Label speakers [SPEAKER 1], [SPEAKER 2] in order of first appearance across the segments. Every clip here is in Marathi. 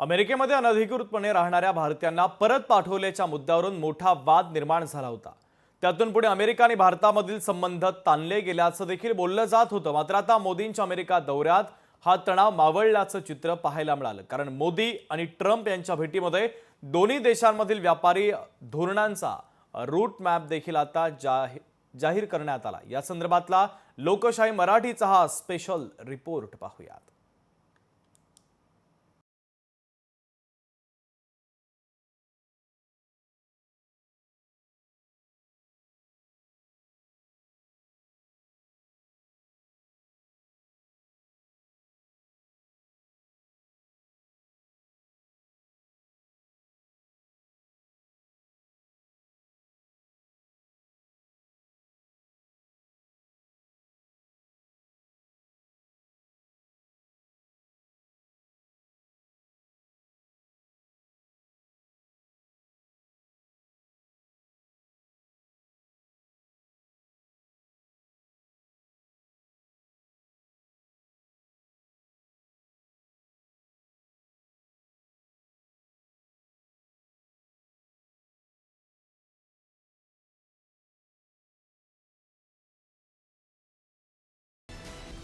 [SPEAKER 1] अमेरिकेमध्ये अनधिकृतपणे राहणाऱ्या भारतीयांना परत पाठवल्याच्या मुद्द्यावरून मोठा वाद निर्माण झाला होता. त्यातून पुढे अमेरिका आणि भारतामधील संबंध ताणले गेल्याचं देखील बोललं जात होतं. मात्र आता मोदींच्या अमेरिका दौऱ्यात हा तणाव मावळल्याचं चित्र पाहायला मिळालं. कारण मोदी आणि ट्रम्प यांच्या भेटीमध्ये दोन्ही देशांमधील व्यापारी धोरणांचा रूट मॅप देखील आता जाहीर जाहीर करण्यात आला. या संदर्भातला लोकशाही मराठीचा हा स्पेशल रिपोर्ट पाहूयात.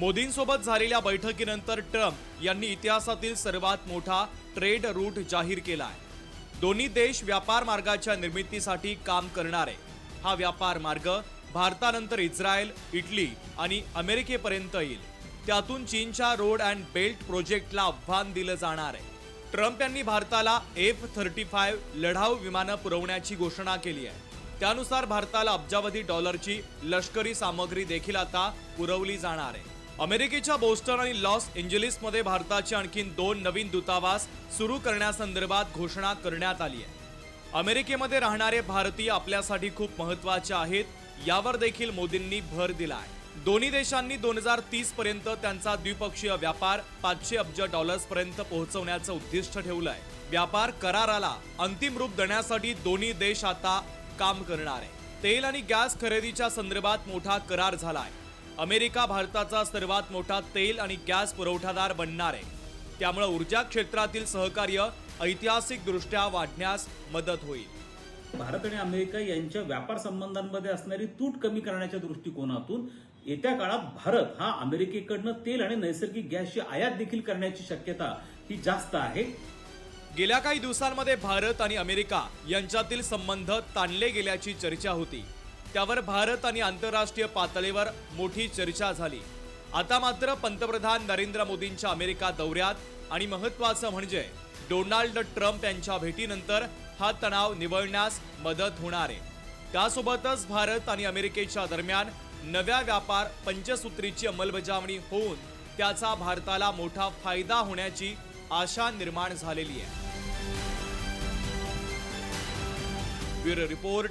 [SPEAKER 1] मोदींसोबत झालेल्या बैठकीनंतर ट्रम्प यांनी इतिहासातील सर्वात मोठा ट्रेड रूट जाहीर केला आहे दोन्ही देश व्यापार मार्गाच्या निर्मितीसाठी काम करणार. आहे हा व्यापार मार्ग भारतानंतर इस्रायल इटली आणि अमेरिकेपर्यंत येईल. त्यातून चीनच्या रोड अँड बेल्ट प्रोजेक्टला आव्हान दिलं जाणार आहे. ट्रम्प यांनी भारताला एफ थर्टी फाईव्ह लढाऊ विमानं पुरवण्याची घोषणा केली आहे. त्यानुसार भारताला अब्जावधी डॉलरची लष्करी सामग्री देखील आता पुरवली जाणार आहे. अमेरिकेच्या बोस्टन आणि लॉस एंजेलिसमध्ये भारताचे आणखीन दोन नवीन दूतावास सुरू करण्यासंदर्भात घोषणा करण्यात आली आहे. अमेरिकेमध्ये राहणारे भारतीय आपल्यासाठी खूप महत्त्वाचे आहेत यावर देखील मोदींनी भर दिला आहे दोन्ही देशांनी दोन हजार तीस पर्यंत त्यांचा द्विपक्षीय व्यापार पाचशे अब्ज डॉलर्स पर्यंत पोहोचवण्याचं उद्दिष्ट ठेवलं आहे व्यापार कराराला अंतिम रूप देण्यासाठी दोन्ही देश आता काम करणार आहे तेल आणि गॅस खरेदीच्या संदर्भात मोठा करार झाला आहे अमेरिका भारताचा सर्वात मोठा तेल आणि गॅस पुरवठादार बनणार आहे. त्यामुळे ऊर्जा क्षेत्रातील सहकार्य ऐतिहासिकदृष्ट्या वाढण्यास मदत होईल.
[SPEAKER 2] भारत आणि अमेरिका यांच्या व्यापार संबंधांमध्ये असणारी तूट कमी करण्याच्या दृष्टिकोनातून येत्या काळात भारत हा अमेरिकेकडनं तेल आणि नैसर्गिक गॅसची आयात देखील करण्याची शक्यता ही जास्त आहे.
[SPEAKER 1] गेल्या काही दिवसांमध्ये भारत आणि अमेरिका यांच्यातील संबंध ताणले गेल्याची चर्चा होती. त्यावर भारत आणि आंतरराष्ट्रीय पातळीवर मोठी चर्चा झाली. आता मात्र पंतप्रधान नरेंद्र मोदींच्या अमेरिका दौऱ्यात आणि महत्वाचं म्हणजे डोनाल्ड ट्रम्प यांच्या भेटीनंतर हा तणाव निवळण्यास मदत होणार आहे. त्यासोबतच भारत आणि अमेरिकेच्या दरम्यान नव्या व्यापार पंचसूत्रीची अंमलबजावणी होऊन त्याचा भारताला मोठा फायदा होण्याची आशा निर्माण झालेली आहे. Bureau report